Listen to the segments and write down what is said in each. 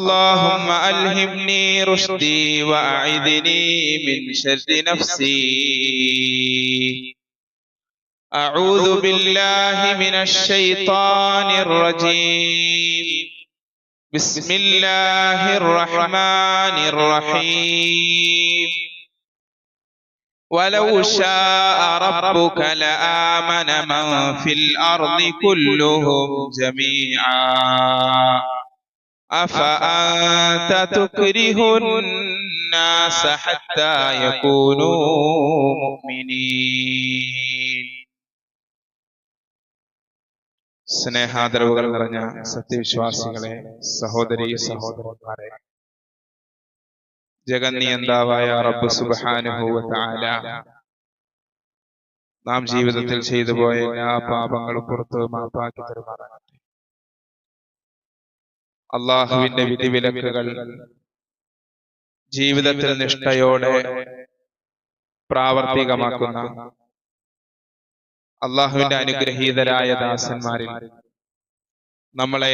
اللهم ألهمني رشدي وأعذني من شر نفسي. أعوذ بالله من الشيطان الرجيم. بسم الله الرحمن الرحيم. ولو شاء ربك لآمن من في الأرض كلهم جميعا. أفأنت تكره الناس حتى يكونوا مؤمنين സ്നേഹാദരവുകൾ നിറഞ്ഞ സത്യവിശ്വാസികളെ സഹോദരി സഹോദരന്മാരെ ജഗന്നിയന്താവായ റബ്ബ് സുബാനുഭൂവത്താല നാം ജീവിതത്തിൽ ചെയ്തു പോയ എല്ലാ പാപങ്ങളും പുറത്ത് മാപ്പാക്കി തരുമാറാകട്ടെ അള്ളാഹുവിന്റെ വിധിവിലക്കുകൾ ജീവിതത്തിൽ നിഷ്ഠയോടെ പ്രാവർത്തികമാക്കുന്ന അള്ളാഹുവിന്റെ അനുഗ്രഹീതരായ ദാസന്മാരിൽ നമ്മളെ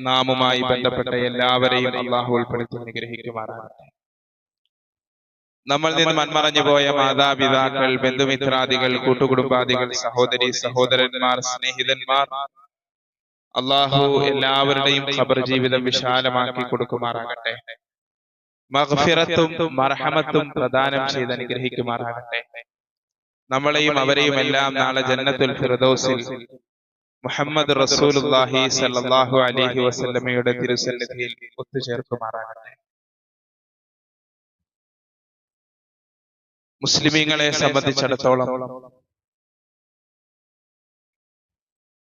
നാമുമായി ബന്ധപ്പെട്ട എല്ലാവരെയും അള്ളാഹു ഉൾപ്പെടുത്തി അനുഗ്രഹിക്കുമാറാകട്ടെ. നമ്മൾ നിന്ന് മൺമറഞ്ഞു പോയ മാതാപിതാക്കൾ ബന്ധുമിത്രാദികൾ കൂട്ടുകുടുംബാദികൾ സഹോദരി സഹോദരന്മാർ സ്നേഹിതന്മാർ അള്ളാഹു എല്ലാവരുടെയും ഖബർ ജീവിതം വിശാലമാക്കി കൊടുക്കുമാറാകട്ടെ. മഹഫിറത്തും മർഹമത്തും പ്രദാനം ചെയ്ത് അനുഗ്രഹിക്കുമാറാകട്ടെ. നമ്മളെയും അവരെയും എല്ലാം നാളെ ജന്നത്തുൽ ഫിർദൗസിൽ മുഹമ്മദ് റസൂലുള്ളാഹി സല്ലല്ലാഹു അലൈഹി വസല്ലമയുടെ തിരുസന്നിധിയിൽ ഒത്തുചേർക്കുമാറാകട്ടെ. മുസ്ലിമീങ്ങളെ സംബന്ധിച്ചിടത്തോളം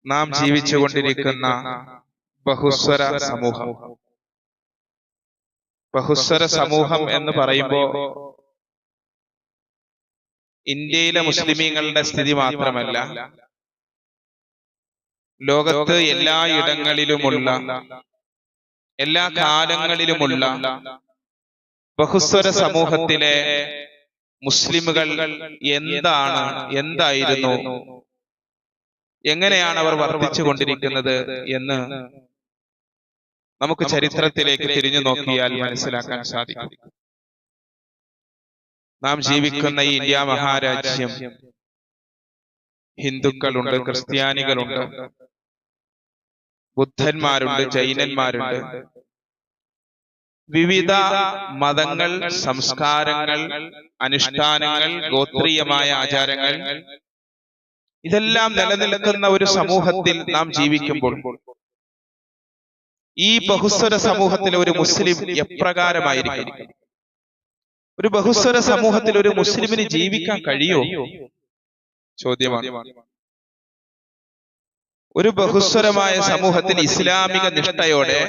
നാം ജീവിച്ചുകൊണ്ടിരിക്കുന്ന ബഹുസ്വര സമൂഹം. ബഹുസ്വര സമൂഹം എന്ന് പറയുമ്പോ ഇന്ത്യയിലെ മുസ്ലിമീങ്ങളുടെ സ്ഥിതി മാത്രമല്ല ലോകത്ത് എല്ലാ ഇടങ്ങളിലുമുള്ള എല്ലാ കാലങ്ങളിലുമുള്ള ബഹുസ്വര സമൂഹത്തിലെ മുസ്ലിമുകൾ എന്താണ് എന്തായിരുന്നു? എങ്ങനെയാണ് അവർ വർദ്ധിച്ചു കൊണ്ടിരിക്കുന്നത് എന്ന് നമുക്ക് ചരിത്രത്തിലേക്ക് തിരിഞ്ഞു നോക്കിയാൽ മനസ്സിലാക്കാൻ സാധിക്കും. നാം ജീവിക്കുന്ന ഈ ഇന്ത്യ മഹാരാജ്യം ഹിന്ദുക്കളുണ്ട് ക്രിസ്ത്യാനികളുണ്ട് ബുദ്ധന്മാരുണ്ട് ജൈനന്മാരുണ്ട്. വിവിധ മതങ്ങൾ സംസ്കാരങ്ങൾ അനുഷ്ഠാനങ്ങൾ ഗോത്രീയമായ ആചാരങ്ങൾ ഇതെല്ലാം നിലനിൽക്കുന്ന ഒരു സമൂഹത്തിൽ നാം ജീവിക്കുമ്പോൾ ഈ ബഹുസ്വര സമൂഹത്തിൽ ഒരു മുസ്ലിം എപ്രകാരമായിരിക്കും? ഒരു ബഹുസ്വര സമൂഹത്തിൽ ഒരു മുസ്ലിമിന് ജീവിക്കാൻ കഴിയോ? ചോദ്യമാണ്. ഒരു ബഹുസ്വരമായ സമൂഹത്തിൽ ഇസ്ലാമിക നിഷ്ഠയോടെ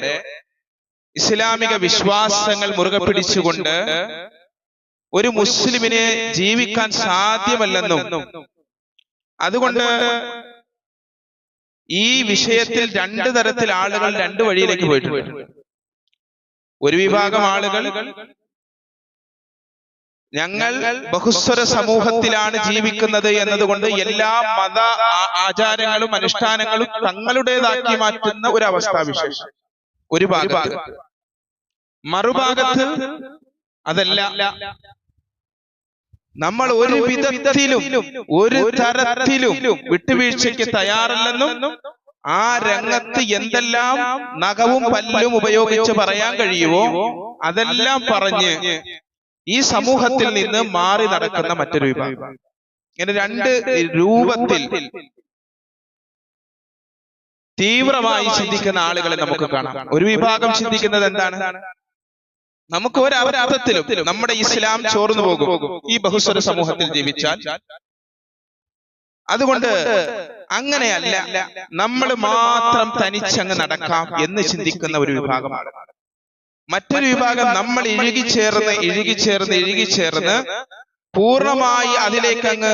ഇസ്ലാമിക വിശ്വാസങ്ങൾ മുറുകെ പിടിച്ചുകൊണ്ട് ഒരു മുസ്ലിമിനെ ജീവിക്കാൻ സാധ്യമല്ലെന്നും അതുകൊണ്ട് ഈ വിഷയത്തിൽ രണ്ട് തരത്തിൽ ആളുകൾ രണ്ട് വഴിയിലേക്ക് പോയിട്ടുണ്ട്. ഒരു വിഭാഗം ആളുകൾ ഞങ്ങൾ ബഹുസ്വര സമൂഹത്തിലാണ് ജീവിക്കുന്നത് എന്നതുകൊണ്ട് എല്ലാ മത ആചാരങ്ങളും അനുഷ്ഠാനങ്ങളും തങ്ങളുടേതാക്കി മാറ്റുന്ന ഒരു അവസ്ഥാ വിശേഷം. ഒരു ഭാഗം മറുഭാഗത്ത് അതല്ല നമ്മൾ ഒരു വിധത്തിലും ഒരു തരത്തിലും വിട്ടുവീഴ്ചയ്ക്ക് തയ്യാറല്ലെന്നും ആ രംഗത്ത് എന്തെല്ലാം നഖവും പല്ലും ഉപയോഗിച്ച് പറയാൻ കഴിയുമോ അതെല്ലാം പറഞ്ഞ് ഈ സമൂഹത്തിൽ നിന്ന് മാറി നടക്കുന്ന മറ്റൊരു വിഭാഗം. ഇങ്ങനെ രണ്ട് രൂപത്തിൽ തീവ്രമായി ചിന്തിക്കുന്ന ആളുകളെ നമുക്ക് കാണാം. ഒരു വിഭാഗം ചിന്തിക്കുന്നത് എന്താണ്? നമുക്ക് ഒരർത്ഥത്തിലും നമ്മുടെ ഇസ്ലാം ചോർന്നു പോകും. ഈ ബഹുസ്വര സമൂഹത്തിൽ ജീവിച്ചാൽ. അതുകൊണ്ട് അങ്ങനെയല്ല. നമ്മൾ മാത്രം തനിച്ചങ്ങ് നടക്കാം എന്ന് ചിന്തിക്കുന്ന ഒരു വിഭാഗമാണ്. മറ്റൊരു വിഭാഗം നമ്മൾ ഇഴുകി ചേർന്ന് ഇഴുകി ചേർന്ന് ഇഴുകി ചേർന്ന് പൂർണമായി അതിലേക്ക് അങ്ങ്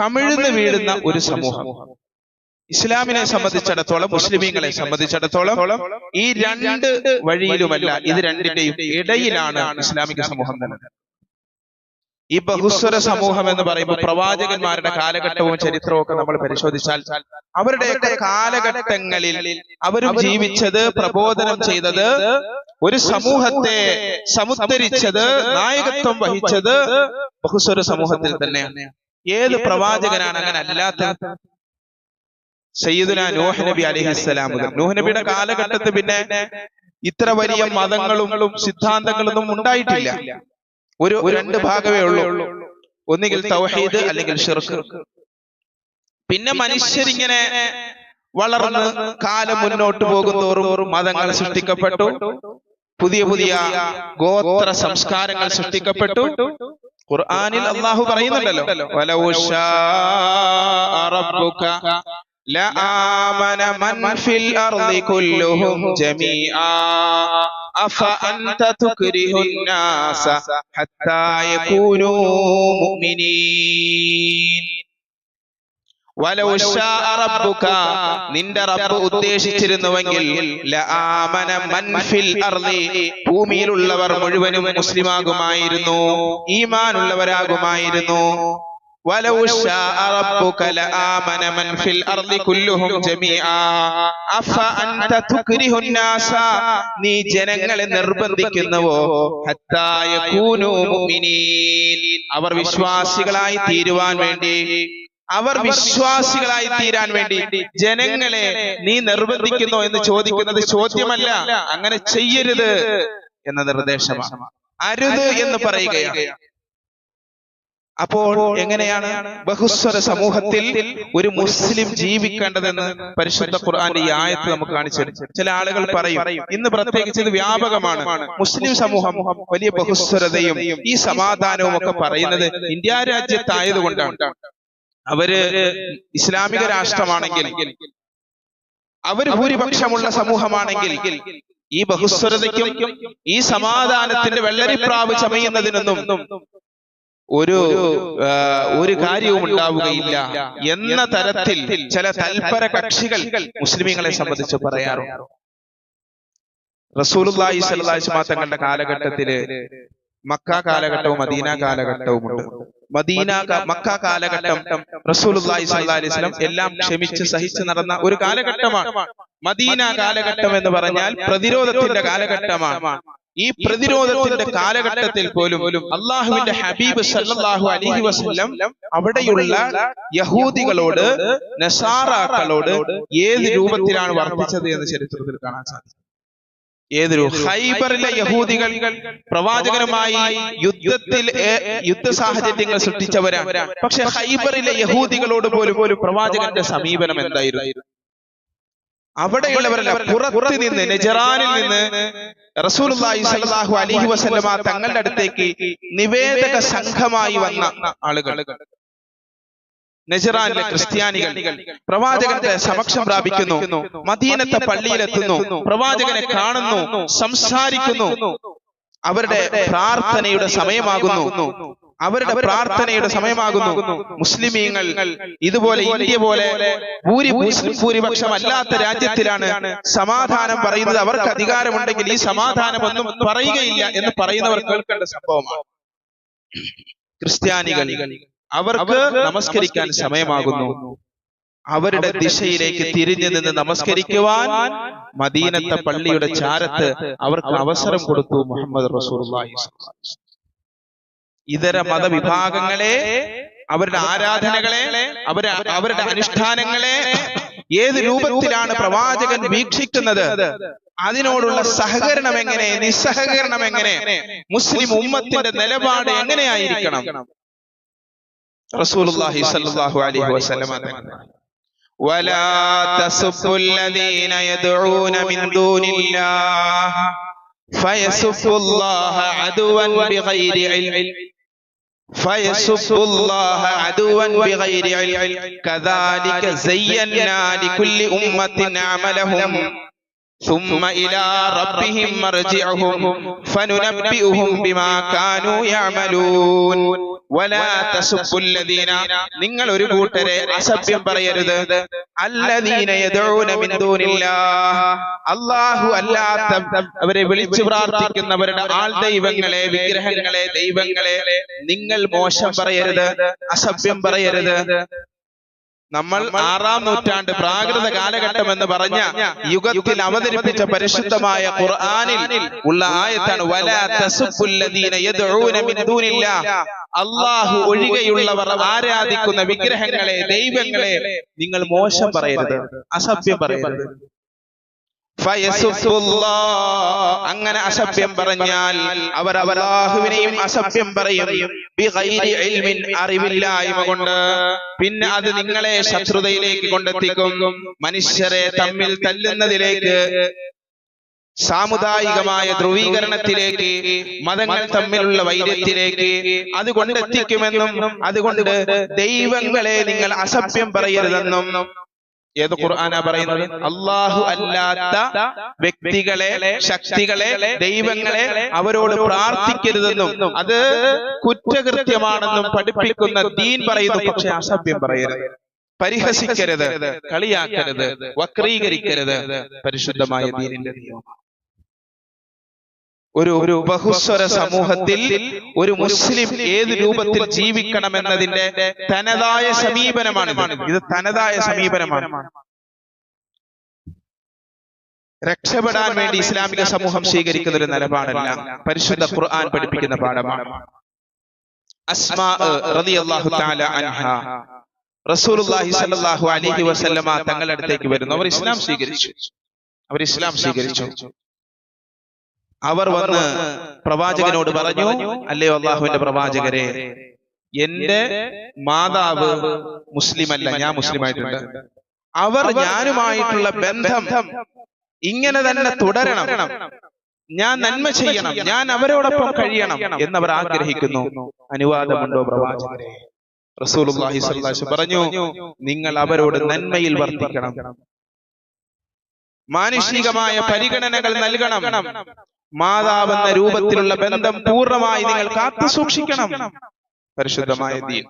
കമിഴ്ന്ന് വീഴുന്ന ഒരു സമൂഹം. ഇസ്ലാമിനെ സംബന്ധിച്ചിടത്തോളം മുസ്ലിമീങ്ങളെ സംബന്ധിച്ചിടത്തോളം ഈ രണ്ട് വഴിയിലുമല്ല ഇത് രണ്ടിന്റെയും ഇടയിലാണ് ഇസ്ലാമിക സമൂഹം നിലനിൽക്കുന്നത്. ഈ ബഹുസ്വര സമൂഹം എന്ന് പറയുമ്പോൾ പ്രവാചകന്മാരുടെ കാലഘട്ടവും ചരിത്രവും ഒക്കെ നമ്മൾ പരിശോധിച്ചാൽ അവരുടെയൊക്കെ കാലഘട്ടങ്ങളിൽ അവരും ജീവിച്ചത് പ്രബോധനം ചെയ്തത് ഒരു സമൂഹത്തെ സമുദ്ധരിച്ചത് നായകത്വം വഹിച്ചത് ബഹുസ്വര സമൂഹത്തിൽ തന്നെയാണ്. ഏത് പ്രവാചകനാണ് അങ്ങനെ അല്ലാത്ത സയ്യിദുന നൂഹ് നബി അലൈഹിസ്സലാം മുതൽ നൂഹ് നബിയുടെ കാലഘട്ടത്തിൽ പിന്നെ ഇത്ര വലിയ മതങ്ങളും സിദ്ധാന്തങ്ങളും ഉണ്ടായിട്ടില്ല. ഒരു രണ്ട് ഭാഗമേ ഉള്ളൂ. ഒന്നുകിൽ തൗഹീദ് അല്ലെങ്കിൽ ഷിർക്ക് പിന്നെ മനുഷ്യരിങ്ങനെ വളർന്ന് കാലം മുന്നോട്ട് പോകുന്തോറും മതങ്ങൾ സൃഷ്ടിക്കപ്പെട്ടു. പുതിയ പുതിയ ഗോത്ര സംസ്കാരങ്ങൾ സൃഷ്ടിക്കപ്പെട്ടു. ഖുർആനിൽ അള്ളാഹു പറയുന്നുണ്ടല്ലോ. لآمن من في الأرض كلهم جميعا أفأنت تكره الناس حتى يكونوا مؤمنين വലൗ ശാഅ റബ്ബുക നിന്റെ റബ്ബ് ഉദ്ദേശിച്ചിരുന്നുവെങ്കിൽ ലആമന മൻ ഫിൽ അർളി ഭൂമിയിലുള്ളവർ മുഴുവനും മുസ്ലിമാകുമായിരുന്നു ഈമാനുള്ളവരാകുമായിരുന്നു വലൗ ശാഅ റബ്ബുക ലആമന മൻ ഫിൽ അർളി കുല്ലുഹും ജമീആ അഫ അൻത തുക്രിഹു الناس നീ ജനങ്ങളെ നിർബന്ധിക്കുന്നുവോ ഹത്താ യകൂനു മുഅ്മിനീൻ അവർ വിശ്വാസികളായി തീരുവാൻ വേണ്ടി അവർ വിശ്വാസികളായി തീരാൻ വേണ്ടി ജനങ്ങളെ നീ നിർബന്ധിക്കുന്നോ എന്ന് ചോദിക്കുന്നത് ചോദ്യമല്ല അങ്ങനെ ചെയ്യരുത് എന്ന നിർദ്ദേശമാണ് അരുത് എന്ന് പറയുകയാണ് അപ്പോൾ എങ്ങനെയാണ് ബഹുസ്വര സമൂഹത്തിൽ ഒരു മുസ്ലിം ജീവിക്കേണ്ടതെന്ന് പരിശുദ്ധ ഖുർആന്റെ ഈ ആയത്ത് നമുക്ക് കാണിച്ചു. ചില ആളുകൾ പറയും ഇന്ന് പ്രത്യേകിച്ച് ഇത് വ്യാപകമാണ്. മുസ്ലിം സമൂഹം വലിയ ബഹുസ്വരതയും ഈ സമാധാനവും ഒക്കെ പറയുന്നത് ഇന്ത്യ രാജ്യത്തായതുകൊണ്ടാണ്. അവർ ഇസ്ലാമിക രാഷ്ട്രമാണെങ്കിൽ അവർ ഭൂരിപക്ഷമുള്ള സമൂഹമാണെങ്കിൽ ഈ ബഹുസ്വരതയ്ക്കും ഈ സമാധാനത്തിന്റെ വെള്ളരിപ്രാവ് ചമയുന്നതിനൊന്നും ഒരു ഒരു കാര്യവും ഉണ്ടാവുകയില്ല എന്ന തരത്തിൽ ചില തൽപര കക്ഷികൾ മുസ്ലിമീങ്ങളെ സംബന്ധിച്ച് പറയാറുണ്ട്. സ്വല്ലല്ലാഹി അലൈഹി തങ്ങളുടെ കാലഘട്ടത്തിൽ മക്ക കാലഘട്ടവും മദീന കാലഘട്ടവും ഉണ്ട് മദീന മക്ക കാലഘട്ടം റസൂലുള്ളാഹി സ്വല്ലല്ലാഹി അലൈഹി വസല്ലം എല്ലാം ക്ഷമിച്ച് സഹിച്ച് നടന്ന ഒരു കാലഘട്ടമാണ്. മദീന കാലഘട്ടം എന്ന് പറഞ്ഞാൽ പ്രതിരോധത്തിന്റെ കാലഘട്ടമാണ്. ഈ പ്രതിരോധത്തിന്റെ കാലഘട്ടത്തിൽ പോലും അള്ളാഹുവിന്റെ ഹബീബ് സല്ലാഹു അലഹി വസല്ലം അവിടെയുള്ള യഹൂദികളോട് നസാറാക്കളോട് ഏത് രൂപത്തിലാണ് വർദ്ധിച്ചത് എന്ന് ചരിത്രത്തിൽ കാണാൻ സാധിക്കും. ഏതൊരു ഹൈബറിലെ യഹൂദികൾ പ്രവാചകനുമായി യുദ്ധത്തിൽ യുദ്ധ സാഹചര്യങ്ങൾ സൃഷ്ടിച്ചവരാണ്. പക്ഷെ ഹൈബറിലെ യഹൂദികളോട് പോലും പോലും പ്രവാചകന്റെ സമീപനം എന്തായിരുന്നു? അവിടെയുള്ളവരല്ല പുറത്ത് നിന്ന് നെജറാനിൽ നിന്ന് റസൂലുള്ളാഹി സ്വല്ലല്ലാഹു അലൈഹി വസല്ലമ തങ്ങളുടെ അടുത്തേക്ക് നിവേദക സംഘമായി വന്ന ആളുകൾ. നെജറാനിലെ ക്രിസ്ത്യാനികൾ പ്രവാചകന്റെ സമക്ഷം പ്രാപിക്കുന്നു മദീനത്തെ പള്ളിയിലെത്തുന്നു പ്രവാചകനെ കാണുന്നു സംസാരിക്കുന്നു അവരുടെ പ്രാർത്ഥനയുടെ സമയമാകുന്നു. അവരുടെ പ്രാർത്ഥനയുടെ സമയമാകുന്നു. മുസ്ലിമീങ്ങൾ ഇതുപോലെ ഇന്ത്യ പോലെ ഭൂരിപക്ഷം അല്ലാത്ത രാജ്യത്തിലാണ് സമാധാനം പറയുന്നത്. അവർക്ക് അധികാരമുണ്ടെങ്കിൽ ഈ സമാധാനം ഒന്നും പറയുകയില്ല എന്ന് പറയുന്നവർ കേൾക്കേണ്ട സംഭവമാണ്. ക്രിസ്ത്യാനികൾ അവർക്ക് നമസ്കരിക്കാൻ സമയമാകുന്നു. അവരുടെ ദിശയിലേക്ക് തിരിഞ്ഞു നിന്ന് നമസ്കരിക്കുവാൻ മദീനത്തെ പള്ളിയുടെ ചാരത്ത് അവർക്ക് അവസരം കൊടുത്തു മുഹമ്മദ് വസല്ലം. ഇതര മതവിഭാഗങ്ങളെ അവരുടെ ആരാധനകളെ അവരെ അവരുടെ അനുഷ്ഠാനങ്ങളെ ഏത് രൂപത്തിലാണ് പ്രവാചകൻ വീക്ഷിക്കുന്നത് അതിനോടുള്ള സഹകരണം എങ്ങനെ നിസ്സഹകരണം എങ്ങനെ മുസ്ലിം ഉമ്മത്തിന്റെ നിലപാട് എങ്ങനെയായിരിക്കണം റസൂലുള്ളാഹി സ്വല്ലല്ലാഹു അലൈഹി വസല്ലമ തങ്ങൾ ولا تسبوا الذين يدعون من دون الله فيسبوا الله عدوا بغير علم فيسب الله عدوا بغير علم كذلك زينا لكل أمة عملهم ثم إلى ربهم مرجعهم فننبئهم بما كانوا يعملون നിങ്ങൾ ഒരു കൂട്ടരെ അസഭ്യം പറയരുത്. അള്ളാഹു അല്ലാത്ത അവരെ വിളിച്ചു പ്രാർത്ഥിക്കുന്നവരുടെ ആൾ ദൈവങ്ങളെ വിഗ്രഹങ്ങളെ ദൈവങ്ങളെ നിങ്ങൾ മോശം പറയരുത്. അസഭ്യം പറയരുത്. നമ്മൾ ആറാം നൂറ്റാണ്ട് പ്രാകൃത കാലഘട്ടം എന്ന് പറഞ്ഞ യുഗത്തിൽ അവതരിപ്പിച്ച പരിശുദ്ധമായ ഖുർആാനിൽ ഉള്ള ആയത്താണ് അള്ളാഹു ഒഴികെയുള്ളവർ ആരാധിക്കുന്ന വിഗ്രഹങ്ങളെ ദൈവങ്ങളെ നിങ്ങൾ മോശം പറയരുത് അസഭ്യം പറയരുത്. അങ്ങനെ അസഭ്യം പറഞ്ഞാൽ അവർ അല്ലാഹുവിനെയും അസഭ്യം പറയും. അറിവില്ലായ്മ കൊണ്ട് പിന്നെ അത് നിങ്ങളെ ശത്രുതയിലേക്ക് കൊണ്ടെത്തിക്കും. മനുഷ്യരെ തമ്മിൽ തല്ലുന്നതിലേക്ക് സാമുദായികമായ ധ്രുവീകരണത്തിലേക്ക് മതങ്ങൾ തമ്മിലുള്ള വൈര്യത്തിലേക്ക് അത് കൊണ്ടെത്തിക്കുമെന്നും അതുകൊണ്ട് ദൈവങ്ങളെ നിങ്ങൾ അസഭ്യം പറയരുതെന്നും ഏത് ഖുർആാനാ പറയുന്നത്? അള്ളാഹു അല്ലാത്ത വ്യക്തികളെ ശക്തികളെ ദൈവങ്ങളെ അവരോട് പ്രാർത്ഥിക്കരുതെന്നും അത് കുറ്റകൃത്യമാണെന്നും പഠിപ്പിക്കുന്ന ദീൻ പറയുന്നു പക്ഷെ അസഭ്യം പറയരുത്. പരിഹസിക്കരുത് കളിയാക്കരുത് വക്രീകരിക്കരുത്. പരിശുദ്ധമായ ദീനിന്റെ നിയമം. ഒരു ഒരു ബഹുസ്വര സമൂഹത്തിൽ ഒരു മുസ്ലിം ഏത് രൂപത്തിൽ ജീവിക്കണം എന്നതിന്റെ തനതായ സമീപനമാണ് ഇത്. തനതായ സമീപനമാണ്. രക്ഷപ്പെടാൻ വേണ്ടി ഇസ്ലാമിക സമൂഹം സ്വീകരിക്കുന്ന ഒരു നിലപാടല്ല. പരിശുദ്ധ ഖുർആൻ പഠിപ്പിക്കുന്ന പാഠമാണ്. അസ്മാ റളിയല്ലാഹു തആല അൻഹ. റസൂലുള്ളാഹി സ്വല്ലല്ലാഹു അലൈഹി വസല്ലമ തങ്ങളുടെ അടുത്തേക്ക് വരുന്നു. അവർ ഇസ്ലാം സ്വീകരിച്ചു. അവർ ഇസ്ലാം സ്വീകരിച്ചു. അവർ വന്ന് പ്രവാചകനോട് പറഞ്ഞു അല്ലേ അള്ളാഹുവിന്റെ പ്രവാചകരെ എന്റെ മാതാവ് മുസ്ലിം അല്ല ഞാൻ മുസ്ലിമായിട്ടുണ്ട്. അവർ ഞാനുമായിട്ടുള്ള ബന്ധം ഇങ്ങനെ തന്നെ തുടരണം. ഞാൻ നന്മ ചെയ്യണം. ഞാൻ അവരോടൊപ്പം കഴിയണം എന്നവർ ആഗ്രഹിക്കുന്നു. അനുവാദമുണ്ടോ പ്രവാചകരെ? റസൂലുള്ളാഹി സ്വല്ലല്ലാഹു പറഞ്ഞു നിങ്ങൾ അവരോട് നന്മയിൽ വർത്തിക്കണം. മാനുഷികമായ പരിഗണനകൾ നൽകണം. മാതാവെന്ന രൂപത്തിലുള്ള ബന്ധം പൂർണമായി നിങ്ങൾ കാത്തു സൂക്ഷിക്കണം. പരിശുദ്ധമായ ദീൻ.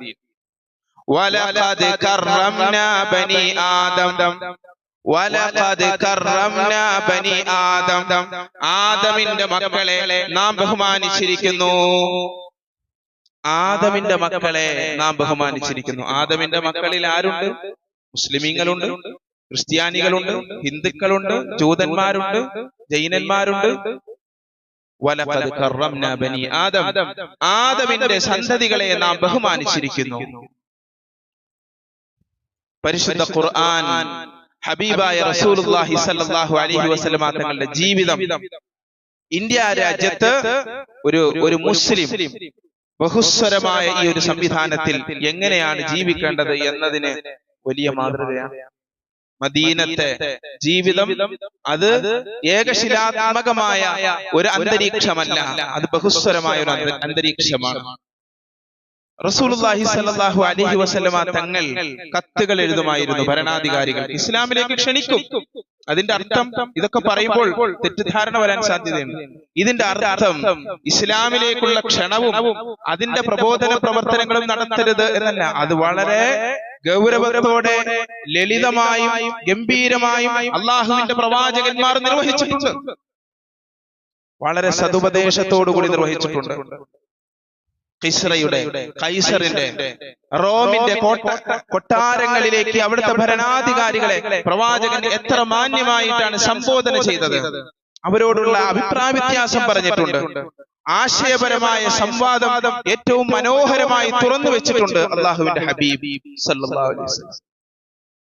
ആദമിന്റെ മക്കളെ നാം ബഹുമാനിച്ചിരിക്കുന്നു. ആദമിന്റെ മക്കളെ നാം ബഹുമാനിച്ചിരിക്കുന്നു. ആദമിന്റെ മക്കളിൽ ആരുണ്ട്? മുസ്ലിമീങ്ങളുണ്ട് ക്രിസ്ത്യാനികളുണ്ട് ഹിന്ദുക്കളുണ്ട് ജൂതന്മാരുണ്ട് ജൈനന്മാരുണ്ട് ബനി ആദം. ആദമിന്റെ സന്തതികളെ നാം ബഹുമാനിച്ചിരിക്കുന്നു. പരിശുദ്ധ ഖുർആൻ ഹബീബായ റസൂലുള്ളാഹി സല്ലല്ലാഹു അലൈഹി വസല്ലമ തങ്ങളുടെ ജീവിതം. ഇന്ത്യ രാജ്യത്ത് ഒരു ഒരു മുസ്ലിം ബഹുസ്വരമായ ഈ ഒരു സംവിധാനത്തിൽ എങ്ങനെയാണ് ജീവിക്കേണ്ടത് എന്നതിന് വലിയ മാതൃകയാണ് മദീനത്തെ ജീവിതം അത് ഏകശിലാത്മകമായ ഒരു അന്തരീക്ഷമല്ല. അത് ബഹുസ്വരമായ ഒരു അന്തരീക്ഷമാണ്. റസൂലുള്ളാഹി സ്വല്ലല്ലാഹു അലൈഹി വസല്ലമ തങ്ങൾ കത്തുകൾ എഴുതുമായിരുന്നു. ഭരണാധികാരികൾ ഇസ്ലാമിലേക്ക് ക്ഷണിക്കും. അതിന്റെ അർത്ഥം ഇതൊക്കെ പറയുമ്പോൾ തെറ്റിദ്ധാരണ വരാൻ സാധ്യതയുണ്ട്. ഇതിന്റെ അർത്ഥം ഇസ്ലാമിലേക്കുള്ള ക്ഷണവും അതിന്റെ പ്രബോധന പ്രവർത്തനങ്ങളും നടത്തരുത് എന്നല്ല. അത് വളരെ ഗൗരവത്തോടെ ലളിതമായും ഗംഭീരമായും അള്ളാഹുവിന്റെ പ്രവാചകന്മാർ നിർവഹിച്ചിട്ടുണ്ട്. വളരെ സതുപദേശത്തോടുകൂടി നിർവഹിച്ചിട്ടുണ്ട്. കിസ്രയുടെ കൈസറിന്റെ റോമിന്റെ കോട്ട കൊട്ടാരങ്ങളിലേക്ക് അവിടുത്തെ ഭരണാധികാരികളെ പ്രവാചകൻ എത്ര മാന്യമായിട്ടാണ് സംബോധന ചെയ്തത്? അവരോടുള്ള അഭിപ്രായ വ്യത്യാസം പറഞ്ഞിട്ടുണ്ട്. ആശയപരമായ സംവാദം ഏറ്റവും മനോഹരമായി തുറന്നു വെച്ചിട്ടുണ്ട് അള്ളാഹുവിന്റെ ഹബീബ്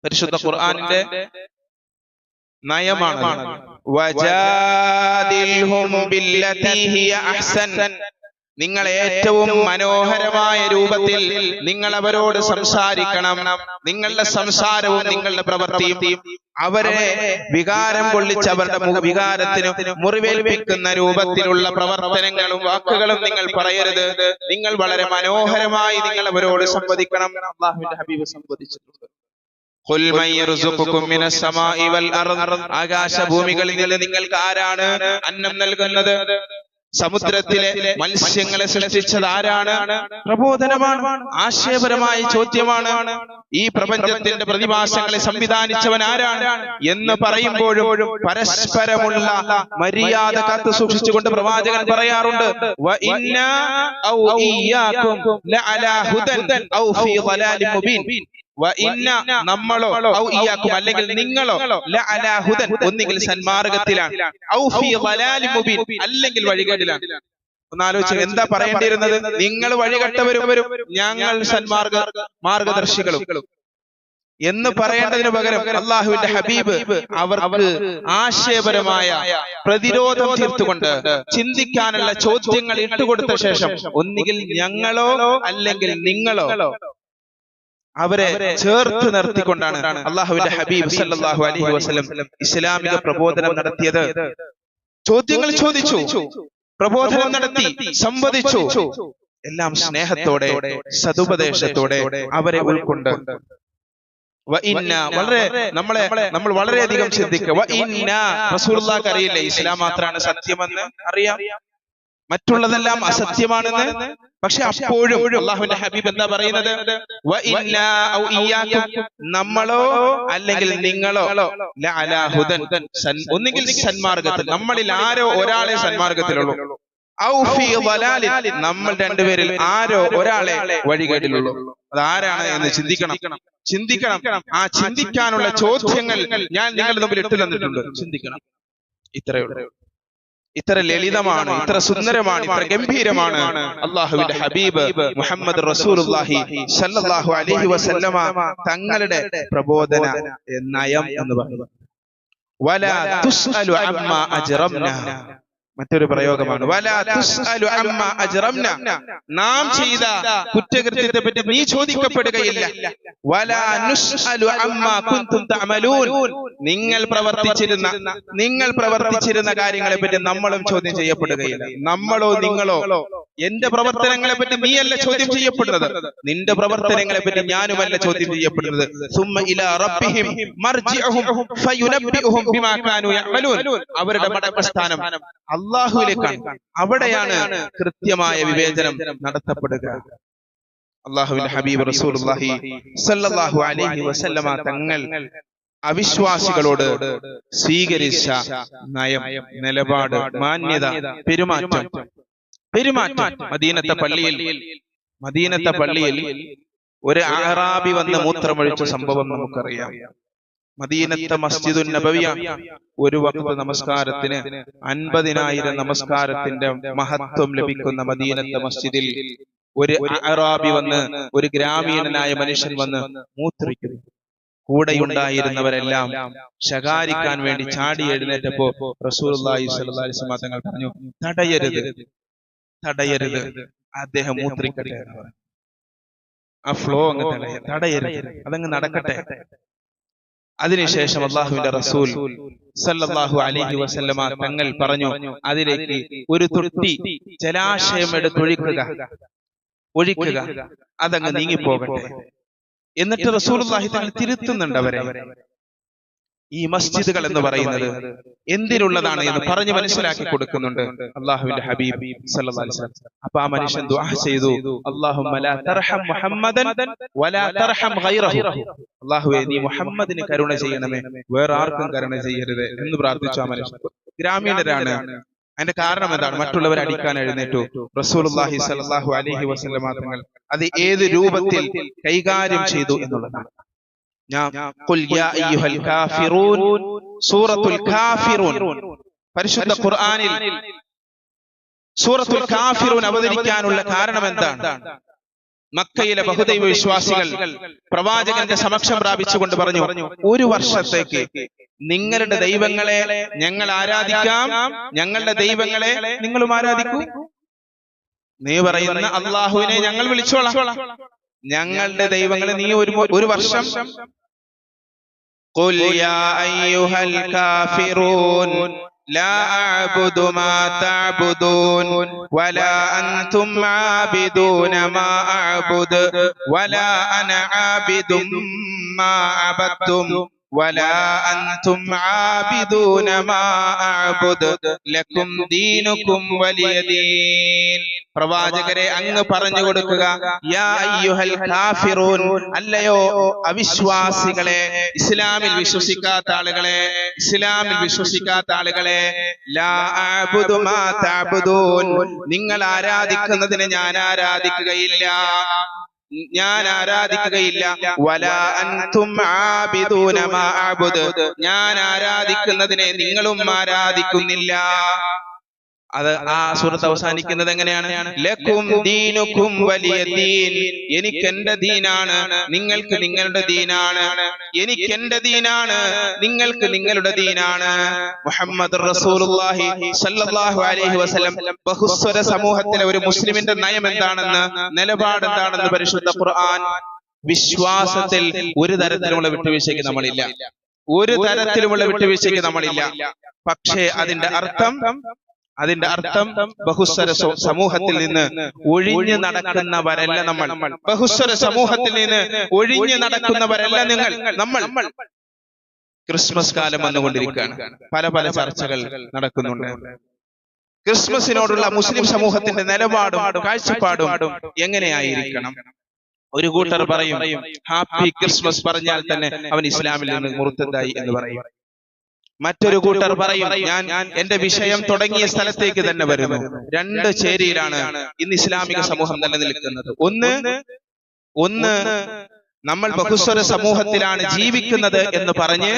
പരിശുദ്ധ ഖുർആാനിന്റെ നയമാണ്. നിങ്ങൾ ഏറ്റവും മനോഹരമായ രൂപത്തിൽ നിങ്ങൾ അവരോട് സംസാരിക്കണം. നിങ്ങളുടെ സംസാരവും നിങ്ങളുടെ പ്രവൃത്തിയും അവരെ വികാരം കൊള്ളിച്ച് അവരുടെ വികാരത്തിന് മുറിവേൽപ്പിക്കുന്ന രൂപത്തിലുള്ള പ്രവർത്തനങ്ങളും വാക്കുകളും നിങ്ങൾ പറയരുത്. നിങ്ങൾ വളരെ മനോഹരമായി നിങ്ങൾ അവരോട് സംവദിക്കണം. അള്ളാഹുവിന്റെ ഹബീബ് സംവദിച്ചിട്ടുണ്ട്. ആകാശഭൂമികളിൽ നിന്ന് നിങ്ങൾക്ക് ആരാണ് അന്നം നൽകുന്നത്? സമുദ്രത്തിലെ മത്സ്യങ്ങളെ സൃഷ്ടിച്ചത് ആരാണ്? പ്രബോധനമാണ്. ആശയപരമായ ചോദ്യമാണ്. ഈ പ്രപഞ്ചത്തിന്റെ പ്രതിഭാസങ്ങളെ സംവിധാനിച്ചവൻ ആരാണ്? എന്ന് പറയുമ്പോഴും പരസ്പരമുള്ള മര്യാദ കാത്തു സൂക്ഷിച്ചുകൊണ്ട് പ്രവാചകൻ പറയാറുണ്ട് "വ ഇന്നാ ഔ ഇയ്യാകും ലഅലാ ഹുദൻ ഔ ഫീ ളലാലിൻ മുബീൻ വ ഇന്ന നമ്മളോ അല്ലെങ്കിൽ നിങ്ങളോ ഹുദൻ ഒന്നുകിൽ സന്മാർഗത്തിലാണ്. അല്ലെങ്കിൽ വഴികേടിലാണ്. ഒന്ന് ആലോചിച്ച് എന്താ പറയേണ്ടിയിരുന്നത്? നിങ്ങൾ വഴികെട്ടവരും ഞങ്ങൾ സന്മാർഗ മാർഗദർശികളും. എന്ന് പറയേണ്ടതിന് പകരം അള്ളാഹുവിന്റെ ഹബീബ് അവർക്ക് ആശയപരമായ പ്രതിരോധം തീർത്തുകൊണ്ട് ചിന്തിക്കാനുള്ള ചോദ്യങ്ങൾ ഇട്ടുകൊടുത്ത ശേഷം ഒന്നുകിൽ ഞങ്ങളോ അല്ലെങ്കിൽ നിങ്ങളോ അവരെ ചേർത്ത് നിർത്തിക്കൊണ്ടാണ് അള്ളാഹുവിന്റെ ഹബീബ് സല്ലല്ലാഹു അലൈഹി വസ്ലം ഇസ്ലാമിക പ്രബോധനം നടത്തിയത്. ചോദ്യങ്ങൾ ചോദിച്ചു. പ്രബോധനം നടത്തി. സംവദിച്ചു. എല്ലാം സ്നേഹത്തോടെ സതുപദേശത്തോടെ അവരെ ഉൾക്കൊണ്ട്. വളരെ നമ്മളെ നമ്മൾ വളരെയധികം ചിന്തിക്കുക. അറിയില്ലേ ഇസ്ലാം മാത്രമാണ് സത്യമെന്ന് അറിയാം. മറ്റുള്ളതെല്ലാം അസത്യമാണെന്ന് പക്ഷെ അപ്പോഴും അള്ളാഹുവിന്റെ ഹബീബ് എന്താ പറയുന്നത്? നമ്മളോ അല്ലെങ്കിൽ നിങ്ങളോ ലഅലാ ഹുദൻ സൻ- ഒന്നുകിൽ സന്മാർഗത്തിൽ. നമ്മളിൽ ആരോ ഒരാളെ സന്മാർഗത്തിലുള്ളൂ. നമ്മൾ രണ്ടുപേരിൽ ആരോ ഒരാളെ വഴികേടിലുള്ളൂ. അത് ആരാണ് എന്ന് ചിന്തിക്കണം. ചിന്തിക്കണം. ആ ചിന്തിക്കാനുള്ള ചോദ്യങ്ങൾ ഞാൻ നിങ്ങളുടെ മുമ്പിൽ ഇട്ടു തന്നിട്ടുണ്ട് ചിന്തിക്കണം. ഇത്രയേ ഉള്ളൂ. ഇത്ര ലളിതമാണ് ഇത്ര സുന്ദരമാണ് ഇത്ര ഗംഭീരമാണ് അള്ളാഹുവിന്റെ ഹബീബ് മുഹമ്മദ് റസൂലുള്ളാഹി സല്ലല്ലാഹു അലൈഹി വസല്ലമ തങ്ങളുടെ പ്രബോധന നയം എന്ന് പറയുന്നത് വലാ തുസ്അലു അമ്മാ അജ്റംന. മറ്റൊരു പ്രയോഗമാണ്. വലാ തുസ്അലു അമ്മാ അജ്റംന. നാം ചെയ്ത കുറ്റകൃത്യത്തെ പറ്റി നീ ചോദിക്കപ്പെടുകയില്ല. വലാ നുസ്അലു അമ്മാ കുന്തും തഅമലൂൻ. നിങ്ങൾ പ്രവർത്തിച്ചിരുന്ന നിങ്ങൾ പ്രവർത്തിച്ചിരുന്ന കാര്യങ്ങളെ പറ്റി നമ്മളും ചോദ്യം ചെയ്യപ്പെടുകയില്ല. നമ്മളോ നിങ്ങളോ എന്റെ പ്രവർത്തനങ്ങളെ പറ്റി നീയല്ല ചോദ്യം ചെയ്യപ്പെടുന്നത്? നിന്റെ പ്രവർത്തനങ്ങളെ പറ്റി ഞാനുമല്ല ചോദ്യം ചെയ്യപ്പെടുന്നത്? സുമ്മ ഇലാ റബ്ബിഹിം മർജിഉഹും ഫയുനബ്ബിഉഹും ബിമാ കാനൂ യഅമലൂൻ. അവരുടെ മടക്കസ്ഥാനം അള്ളാഹുവിലേക്കാണ്. അവിടെയാണ് കൃത്യമായ വിവേചനം നടത്തപ്പെടുക. അള്ളാഹുവിന്റെ ഹബീബ് റസൂലുള്ളാഹി സല്ലല്ലാഹു അലൈഹി വസല്ലമ തങ്ങൾ അവിശ്വാസികളോട് സ്വീകരിച്ച നയം നിലപാട് മാന്യത പെരുമാറ്റം. പെരുമാറ്റം. മദീനത്തെ പള്ളിയിൽ മദീനത്തെ പള്ളിയിൽ ഒരു ആറാബി വന്ന് മൂത്രമൊഴിച്ച സംഭവം നമുക്കറിയാം. മദീനത്തെ മസ്ജിദുൻ നബവിയ ഒരു വക്ത നമസ്കാരത്തിന് അൻപതിനായിരം നമസ്കാരത്തിന്റെ മഹത്വം ലഭിക്കുന്ന മദീനത്തെ മസ്ജിദിൽ ഒരു അറാബി വന്ന് ഒരു ഗ്രാമീണനായ മനുഷ്യൻ വന്ന് മൂത്രിക്കുന്നു കൂടെയുണ്ടായിരുന്നവരെല്ലാം ശകാരിക്കാൻ വേണ്ടി ചാടി എഴുന്നേറ്റപ്പോ അലൈഹി തങ്ങൾ പറഞ്ഞു തടയരുത് തടയരുത്. അദ്ദേഹം മൂത്രിക്കട്ടെ. ആ ഫ്ലോ അങ്ങ് തടയ തടയരുത്. അതങ്ങ് നടക്കട്ടെ. അതിനുശേഷം അള്ളാഹുവിന്റെ റസൂൽ സല്ലല്ലാഹു അലൈഹി വസല്ലമ തങ്ങൾ പറഞ്ഞു അതിലേക്ക് ഒരു തൊട്ടി ജലാശയം എടുത്തൊഴിക്കുക ഒഴിക്കുക അതങ്ങ് നീങ്ങിപ്പോകട്ടെ. എന്നിട്ട് റസൂൽ തങ്ങൾ തിരുത്തുന്നുണ്ട് അവരെ. ഈ മസ്ജിദുകൾ എന്ന് പറയുന്നത് എന്തിനുള്ളതാണ് എന്ന് പറഞ്ഞ് മനസ്സിലാക്കി കൊടുക്കുന്നുണ്ട്. അള്ളാഹുവിന്റെ ഹബീബ് അപ്പൊ ആ മനുഷ്യൻ ദുആ ചെയ്തു. അള്ളാഹുവേ നീ മുഹമ്മദിന് കരുണ ചെയ്യണമേ. വേറെ ആർക്കും കരുണ ചെയ്യരുത് എന്ന് പ്രാർത്ഥിച്ചു ആ മനുഷ്യൻ. ഗ്രാമീണരാണ്. അതിന്റെ കാരണം എന്താണ്? മറ്റുള്ളവർ അടിക്കാൻ എഴുന്നേറ്റു. റസൂലുള്ളാഹി അലഹി വസല്ലം തങ്ങൾ അത് ഏത് രൂപത്തിൽ കൈകാര്യം ചെയ്തു എന്നുള്ളതാണ്. സൂറത്തുൽ കാഫിറൂൻ പരിശുദ്ധ ഖുർആനിൽ സൂറത്തുൽ കാഫിറൂൻ അവതരിക്കാനുള്ള കാരണം എന്താണ് മക്കയിലെ ബഹുദൈവ വിശ്വാസികൾ പ്രവാചകന്റെ സമക്ഷം പ്രാപിച്ചുകൊണ്ട് പറഞ്ഞു ഒരു വർഷത്തേക്ക് നിങ്ങളുടെ ദൈവങ്ങളെ ഞങ്ങൾ ആരാധിക്കാം ഞങ്ങളുടെ ദൈവങ്ങളെ നിങ്ങളും ആരാധിക്കൂ. നീ പറയുന്ന അള്ളാഹുവിനെ ഞങ്ങൾ വിളിച്ചോളാം. ഞങ്ങളുടെ ദൈവങ്ങളെ നീ ഒരു ഒരു വർഷം قل يا أيها الكافرون لا أعبد ما تعبدون ولا أنتم عابدون ما أعبد ولا أنا عابد ما عبدتم ولا أنتم عابدون ما أعبد لكم دينكم ولي دين പ്രവാചകരെ അങ്ങ് പറഞ്ഞു കൊടുക്കുക യാ അയ്യുഹൽ കാഫിറൂൻ അല്ലയോ അവിശ്വാസികളെ ഇസ്ലാമിൽ വിശ്വസിക്കാത്ത ആളുകളെ ഇസ്ലാമിൽ വിശ്വസിക്കാത്ത ആളുകളെ ലാ അഅ്ബുദു മാ തഅ്ബുദൂൻ നിങ്ങൾ ആരാധിക്കുന്നതിന് ഞാൻ ആരാധിക്കുകയില്ല ഞാൻ ആരാധിക്കുകയില്ല. വല അൻതും ആബിദൂന മാ ഞാൻ ആരാധിക്കുന്നതിനെ നിങ്ങളും ആരാധിക്കുന്നില്ല. അത് ആ സൂറത്ത് അവസാനിക്കുന്നത് എങ്ങനെയാണ്? ലക്കും ദീനുക്കും വലിയ ദീൻ. എനിക്ക് എന്റെ ദീനാണ്. നിങ്ങൾക്ക് നിങ്ങളുടെ ദീനാണ്. എനിക്ക് എന്റെ ദീനാണ്. നിങ്ങൾക്ക് നിങ്ങളുടെ ദീനാണ്. മുഹമ്മദ് റസൂലുള്ളാഹി സല്ലല്ലാഹു അലൈഹി വസല്ലം. ബഹുസ്വര സമൂഹത്തിലെ ഒരു മുസ്ലിമിന്റെ നയം എന്താണെന്ന് നിലപാട് എന്താണെന്ന് പരിശുദ്ധ ഖുർആൻ വിശ്വാസത്തിൽ ഒരു തരത്തിലുള്ള വിട്ടുവീഴ്ചയ്ക്ക് നമ്മളില്ല. ഒരു തരത്തിലുമുള്ള വിട്ടുവീഴ്ചയ്ക്ക് നമ്മളില്ല. പക്ഷേ അതിന്റെ അർത്ഥം അതിന്റെ അർത്ഥം ബഹുസ്വര സമൂഹത്തിൽ നിന്ന് ഒഴിഞ്ഞു നടക്കുന്നവരല്ല നമ്മൾ. ബഹുസ്വര സമൂഹത്തിൽ നിന്ന് ഒഴിഞ്ഞു നടക്കുന്നവരല്ല നിങ്ങൾ. നമ്മൾ. ക്രിസ്മസ് കാലം വന്നുകൊണ്ടിരിക്കുകയാണ്. പല പല ചർച്ചകൾ നടക്കുന്നുണ്ട്. ക്രിസ്മസിനോടുള്ള മുസ്ലിം സമൂഹത്തിന്റെ നിലപാടും കാഴ്ചപ്പാടും എങ്ങനെയായിരിക്കണം? ഒരു കൂട്ടർ പറയും ഹാപ്പി ക്രിസ്മസ് പറഞ്ഞാൽ തന്നെ അവൻ ഇസ്ലാമിൽ നിന്ന് മുറുത്തതായി എന്ന് പറയും. മറ്റൊരു കൂട്ടർ പറയും ഞാൻ എന്റെ വിഷയം തുടങ്ങിയ സ്ഥലത്തേക്ക് തന്നെ വരുന്നു. രണ്ട് ചേരിയിലാണ് ഇന്ന് ഇസ്ലാമിക സമൂഹം നിലനിൽക്കുന്നത്. ഒന്ന് ഒന്ന് നമ്മൾ ബഹുസ്വര സമൂഹത്തിലാണ് ജീവിക്കുന്നത് എന്ന് പറഞ്ഞ്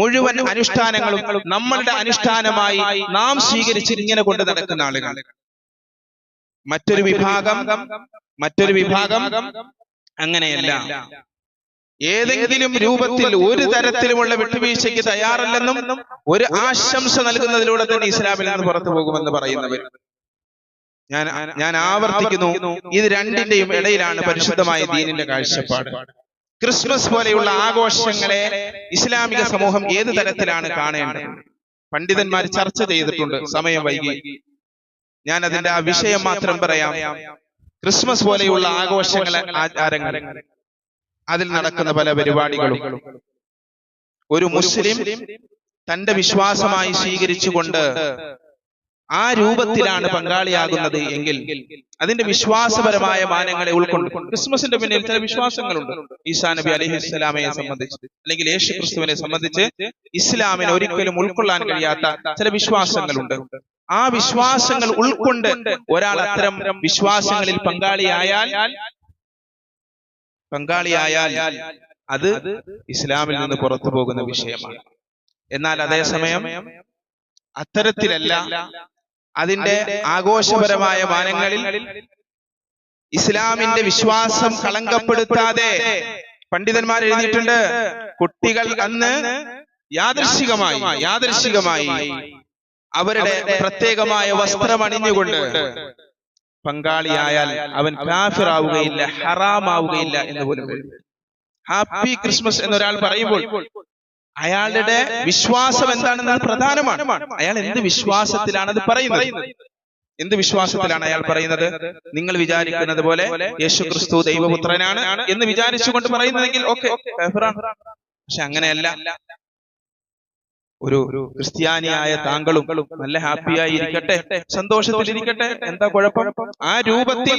മുഴുവൻ അനുഷ്ഠാനങ്ങളും നമ്മളുടെ അനുഷ്ഠാനമായി നാം സ്വീകരിച്ച് ഇങ്ങനെ കൊണ്ട് നടക്കുന്ന ആളുകൾ മറ്റൊരു വിഭാഗം മറ്റൊരു വിഭാഗം അങ്ങനെയല്ല. ഏതെങ്കിലും രൂപത്തിൽ ഒരു തരത്തിലുമുള്ള വിട്ടുവീഴ്ചയ്ക്ക് തയ്യാറല്ലെന്നും ഒരു ആശംസ നൽകുന്നതിലൂടെ തന്നെ ഇസ്ലാമിൽ നിന്ന് പുറത്തു പോകുമെന്ന് പറയുന്നവർ ഞാൻ ഞാൻ ആവർത്തിക്കുന്നു. ഇത് രണ്ടിന്റെയും ഇടയിലാണ് പരിശുദ്ധമായ ദീനിന്റെ കാഴ്ചപ്പാട്. ക്രിസ്മസ് പോലെയുള്ള ആഘോഷങ്ങളെ ഇസ്ലാമിക സമൂഹം ഏത് തരത്തിലാണ് കാണേണ്ടത്? പണ്ഡിതന്മാർ ചർച്ച ചെയ്തിട്ടുണ്ട്. സമയം വൈകി. ഞാൻ അതിന്റെ ആ വിഷയം മാത്രം പറയാം. ക്രിസ്മസ് പോലെയുള്ള ആഘോഷങ്ങളെ ആചാരങ്ങൾ. അതിൽ നടക്കുന്ന പല പരിപാടികളും. ഒരു മുസ്ലിം തന്റെ വിശ്വാസമായി സ്വീകരിച്ചുകൊണ്ട് ആ രൂപത്തിലാണ് പങ്കാളിയാകുന്നത് എങ്കിൽ അതിന്റെ വിശ്വാസപരമായ മാനങ്ങളെ ഉൾക്കൊണ്ട് ക്രിസ്മസിന്റെ പിന്നിൽ ചില വിശ്വാസങ്ങളുണ്ട്. ഈസാ നബി അലഹി ഇസ്ലാമയെ സംബന്ധിച്ച് അല്ലെങ്കിൽ യേശു ക്രിസ്തുവിനെ സംബന്ധിച്ച് ഇസ്ലാമിനെ ഒരിക്കലും ഉൾക്കൊള്ളാൻ കഴിയാത്ത ചില വിശ്വാസങ്ങളുണ്ട്. ആ വിശ്വാസങ്ങൾ ഉൾക്കൊണ്ട് ഒരാൾ അത്തരം വിശ്വാസങ്ങളിൽ പങ്കാളിയായാൽ പങ്കാളിയായാൽ അത് ഇസ്ലാമിൽ നിന്ന് പുറത്തു പോകുന്ന വിഷയമാണ്. എന്നാൽ അതേസമയം അത്തരത്തിലല്ല അതിന്റെ ആഘോഷപരമായ മാനങ്ങളിൽ ഇസ്ലാമിന്റെ വിശ്വാസം കളങ്കപ്പെടുത്താതെ പണ്ഡിതന്മാർ എഴുതിയിട്ടുണ്ട് കുട്ടികൾ അന്ന് യാദൃശികമായി യാദൃശികമായി അവരുടെ പ്രത്യേകമായ വസ്ത്രം അണിഞ്ഞുകൊണ്ട് പങ്കാളിയായാൽ അവൻ കാഫിറാവുകയില്ല ഹറാമാവുകയില്ല എന്ന് പോലും. ഹാപ്പി ക്രിസ്മസ് എന്നൊരാൾ പറയുമ്പോൾ അയാളുടെ വിശ്വാസം എന്താണെന്നത് പ്രധാനമാണ്. അയാൾ എന്ത് വിശ്വാസത്തിലാണ് അത് പറയുന്നത്? എന്ത് വിശ്വാസത്തിലാണ് അയാൾ പറയുന്നത്? നിങ്ങൾ വിചാരിക്കുന്നത് പോലെ യേശു ക്രിസ്തു ദൈവപുത്രനാണ് എന്ന് വിചാരിച്ചുകൊണ്ട് പറയുന്നതെങ്കിൽ ഓക്കെ പക്ഷെ അങ്ങനെയല്ല. ഒരു ക്രിസ്ത്യാനിയായ താങ്കളും നല്ല ഹാപ്പിയായി ഇരിക്കട്ടെ സന്തോഷത്തിലിരിക്കട്ടെ എന്താ കുഴപ്പം? ആ രൂപത്തിൽ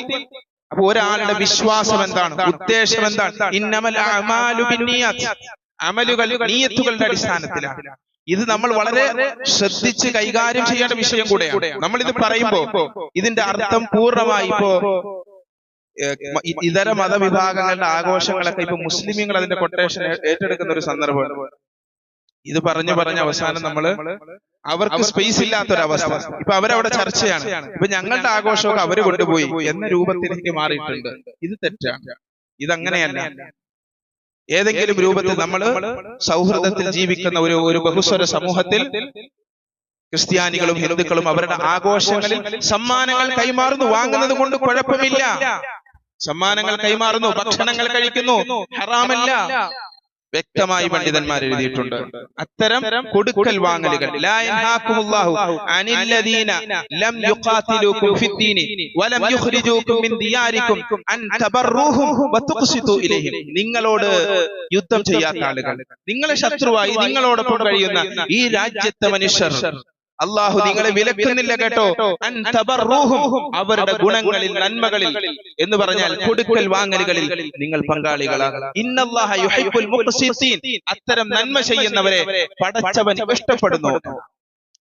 അപ്പൊ ഒരാളുടെ വിശ്വാസം എന്താണ്? ഉദ്ദേശം എന്താണ്? ഇന്നമൽ. അമലുകൾ നീയത്തുകളുടെ അടിസ്ഥാനത്തിലാണ്. ഇത് നമ്മൾ വളരെ ശ്രദ്ധിച്ച് കൈകാര്യം ചെയ്യേണ്ട വിഷയം കൂടെയാണ്. നമ്മൾ ഇത് പറയുമ്പോ ഇതിന്റെ അർത്ഥം പൂർണമായി ഇപ്പോ ഇതര മതവിഭാഗങ്ങളുടെ ആഘോഷങ്ങളൊക്കെ ഇപ്പൊ മുസ്ലിമീങ്ങൾ അതിന്റെ കൊട്ടേഷൻ ഏറ്റെടുക്കുന്ന ഒരു സന്ദർഭമാണ് ഇത് പറഞ്ഞു പറഞ്ഞ അവസാനം നമ്മൾ അവർക്ക് സ്പേസ് ഇല്ലാത്തൊരവസ്ഥ ഇപ്പൊ അവരവിടെ ചർച്ചയാണ്. ഇപ്പൊ ഞങ്ങളുടെ ആഘോഷമൊക്കെ അവർ കൊണ്ടുപോയി. എന്ന രൂപത്തിലേക്ക് മാറിയിട്ടുണ്ട്. ഇത് തെറ്റാണ്. ഇതങ്ങനെയല്ല. ഏതെങ്കിലും രൂപത്തിൽ നമ്മൾ സൗഹൃദത്തിൽ ജീവിക്കുന്ന ഒരു ഒരു ബഹുസ്വര സമൂഹത്തിൽ ക്രിസ്ത്യാനികളും ഹിന്ദുക്കളും അവരുടെ ആഘോഷങ്ങളിൽ സമ്മാനങ്ങൾ കൈമാറുന്നു. വാങ്ങുന്നത് കൊണ്ട് കുഴപ്പമില്ല. സമ്മാനങ്ങൾ കൈമാറുന്നു. ഭക്ഷണങ്ങൾ കഴിക്കുന്നു. ഹറാമല്ല. വ്യക്തമായി പണ്ഡിതന്മാർ എഴുതിയിട്ടുണ്ട്. അത്തരം കൊടുക്കൽ വാങ്ങലുകൾ. നിങ്ങളോട് യുദ്ധം ചെയ്യാത്ത ആളുകൾ. നിങ്ങളെ ശത്രുവായി നിങ്ങളോടൊപ്പം കഴിയുന്ന ഈ രാജ്യത്തെ മനുഷ്യർ അള്ളാഹു നിങ്ങളെ വിലക്കുന്നില്ല കേട്ടോ. അവരുടെ ഗുണങ്ങളിൽ നന്മകളിൽ എന്ന് പറഞ്ഞാൽ കൊടുക്കൽ വാങ്ങലുകളിൽ നിങ്ങൾ പങ്കാളികളാണ് അത്തരം നന്മ ചെയ്യുന്നവരെ പടച്ചവൻ ഇഷ്ടപ്പെടുന്നു.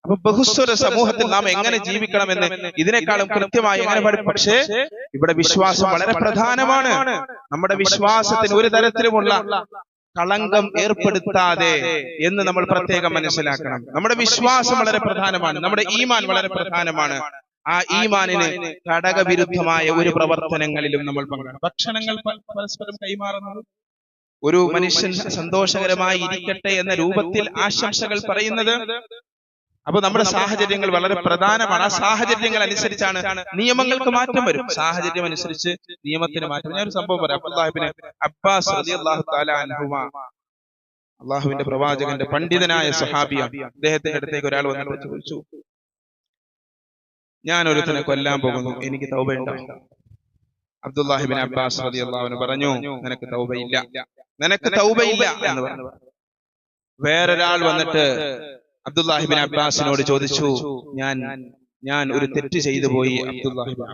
അപ്പൊ ബഹുസ്വര സമൂഹത്തിൽ നാം എങ്ങനെ ജീവിക്കണമെന്ന് ഇതിനേക്കാളും കൃത്യമായി എങ്ങനെ പക്ഷേ ഇവിടെ വിശ്വാസം വളരെ പ്രധാനമാണ്. നമ്മുടെ വിശ്വാസത്തിന് ഒരു തരത്തിലുമുള്ള കളങ്കം ഏർപ്പെടുത്താതെ എന്ന് നമ്മൾ പ്രത്യേകം മനസ്സിലാക്കണം. നമ്മുടെ വിശ്വാസം വളരെ പ്രധാനമാണ്. നമ്മുടെ ഈമാൻ വളരെ പ്രധാനമാണ്. ആ ഈമാനിന് ഘടകവിരുദ്ധമായ ഒരു പ്രവർത്തനങ്ങളിലും നമ്മൾ പങ്കെടുക്കണം. ഭക്ഷണങ്ങൾ പരസ്പരം കൈമാറുന്നത് ഒരു മനുഷ്യൻ സന്തോഷകരമായി ഇരിക്കട്ടെ എന്ന രൂപത്തിൽ ആശംസകൾ പറയുന്നത് അപ്പൊ നമ്മുടെ സാഹചര്യങ്ങൾ വളരെ പ്രധാനമാണ്. ആ സാഹചര്യങ്ങൾ അനുസരിച്ചാണ് നിയമങ്ങൾക്ക് മാറ്റം വരും. സാഹചര്യം അനുസരിച്ച് നിയമത്തിന് മാറ്റം ഞാൻ ഒരു സംഭവം പറയാം. അബ്ദുല്ലാഹിബിന് അബ്ബാസ് അള്ളാഹുവിന്റെ പ്രവാചകന്റെ പണ്ഡിതനായ സഹാബിയ അദ്ദേഹത്തിന്റെ അടുത്തേക്ക് ഒരാൾ വന്നിട്ട് ചോദിച്ചു ഞാൻ ഒരുത്തനെ കൊല്ലാൻ പോകുന്നു. എനിക്ക് തൗബയുണ്ട? അബ്ദുല്ലാഹിബിൻ അബ്ബാസ് അള്ളാഹുവിന് പറഞ്ഞു നിനക്ക് തൗബയില്ല. നിനക്ക് തൗബയില്ല. എന്ന് പറഞ്ഞു. വേറൊരാൾ വന്നിട്ട് അബ്ദുല്ലാഹിബിൻ അബ്ബാസിനോട് ചോദിച്ചു ഞാൻ ഞാൻ ഒരു തെറ്റ് ചെയ്തു പോയി അബ്ദുല്ലാഹിബിൻ.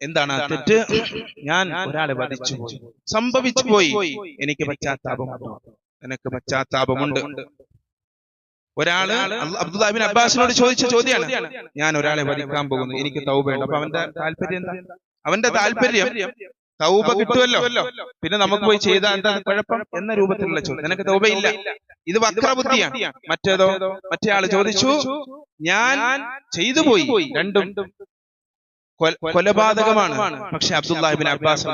എന്താണ് ആ തെറ്റ്? ഞാൻ ഒരാളെ വധിച്ചു പോയി. സംഭവിച്ചു പോയി. എനിക്ക് പശ്ചാത്താപമുണ്ടോ എനിക്ക് പശ്ചാത്താപമുണ്ട്? ഒരാൾ അബ്ദുല്ലാഹിബിൻ അബ്ബാസിനോട് ചോദിച്ച ചോദ്യമാണ് ഞാൻ ഒരാളെ വധിക്കാൻ പോകുന്നു. എനിക്ക് തൗബയുണ്ട്. അപ്പൊ അവന്റെ താല്പര്യം എന്താ? അവന്റെ താല്പര്യം തൗബ കിട്ടുമല്ലോ പിന്നെ നമുക്ക് പോയി ചെയ്താൽ എന്താ കുഴപ്പം? എന്ന രൂപത്തിലുള്ള ചോദ്യം. നിനക്ക് തൗബയില്ല ഇത് വക്രബുദ്ധിയാണ് മറ്റേതോ? മറ്റേ ആൾ ചോദിച്ചു ഞാൻ ചെയ്തു പോയി. രണ്ടും കൊലപാതകമാണ്. പക്ഷെ അബ്ദുല്ലാഹിബിൻ അബ്ബാസ്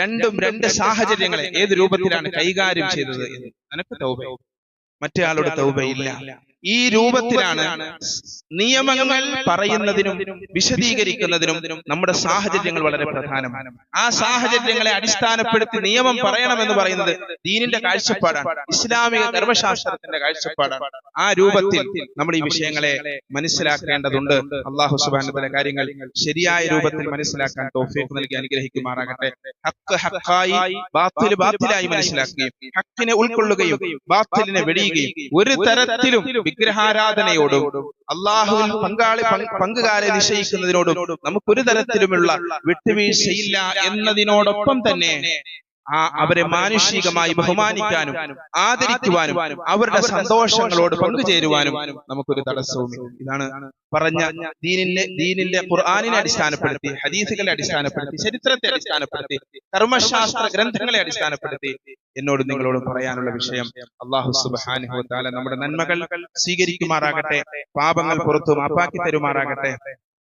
രണ്ടും രണ്ട് സാഹചര്യങ്ങളെ ഏത് രൂപത്തിലാണ് കൈകാര്യം ചെയ്തത് എന്ന് നിനക്ക് തൗബ മറ്റേ ആളുടെ തൗബയില്ല ഈ രൂപത്തിലാണ് നിയമങ്ങൾ പറയുന്നതിനും വിശദീകരിക്കുന്നതിനും നമ്മുടെ സാഹചര്യങ്ങൾ വളരെ പ്രധാനമാണ് ആ സാഹചര്യങ്ങളെ അടിസ്ഥാനപ്പെടുത്തി നിയമം പറയണമെന്ന് പറയുന്നത് ദീനിന്റെ കാഴ്ചപ്പാടാണ്. ഇസ്ലാമിക ധർമ്മശാസ്ത്രത്തിന്റെ കാഴ്ചപ്പാടാണ്. ആ രൂപത്തിൽ നമ്മൾ ഈ വിഷയങ്ങളെ മനസ്സിലാക്കേണ്ടതുണ്ട്. അള്ളാഹു സുബാനത്തിലെ കാര്യങ്ങൾ ശരിയായ രൂപത്തിൽ മനസ്സിലാക്കാൻ തോഫിയൊക്കെ നൽകി അനുഗ്രഹിക്കുമാറാകട്ടെ. ഹക്ക് ഹക്കായി ബാത്തിൽ ബാത്തിലായി മനസ്സിലാക്കുകയും ഹക്കിനെ ഉൾക്കൊള്ളുകയും ബാത്തിലിനെ വെടിയുകയും ഒരു തരത്തിലും വിഗ്രഹാരാധനയോടും അള്ളാഹുവിൽ പങ്കാളി പങ്കുകാരെ നിശ്ചയിക്കുന്നതിനോടും നമുക്കൊരു തരത്തിലുമുള്ള വിട്ടുവീഴ്ചയില്ല എന്നതിനോടൊപ്പം തന്നെ ആ അവരെ മാനുഷികമായി ബഹുമാനിക്കാനും ആദരിക്കുവാനും അവരുടെ സന്തോഷങ്ങളോട് പങ്കുചേരുവാനും നമുക്കൊരു തടസ്സവും ഇതാണ് പറഞ്ഞ ദീനിന്റെ ദീനിന്റെ ഖുർആാനിനെ അടിസ്ഥാനപ്പെടുത്തി ഹദീസുകളെ അടിസ്ഥാനപ്പെടുത്തി ചരിത്രത്തെ അടിസ്ഥാനപ്പെടുത്തി കർമ്മശാസ്ത്ര ഗ്രന്ഥങ്ങളെ അടിസ്ഥാനപ്പെടുത്തി എന്നോട് നിങ്ങളോട് പറയാനുള്ള വിഷയം അള്ളാഹു തആല നമ്മുടെ നന്മകൾ സ്വീകരിക്കുമാറാകട്ടെ പാപങ്ങൾ പുറത്തു മാപ്പാക്കി തരുമാറാകട്ടെ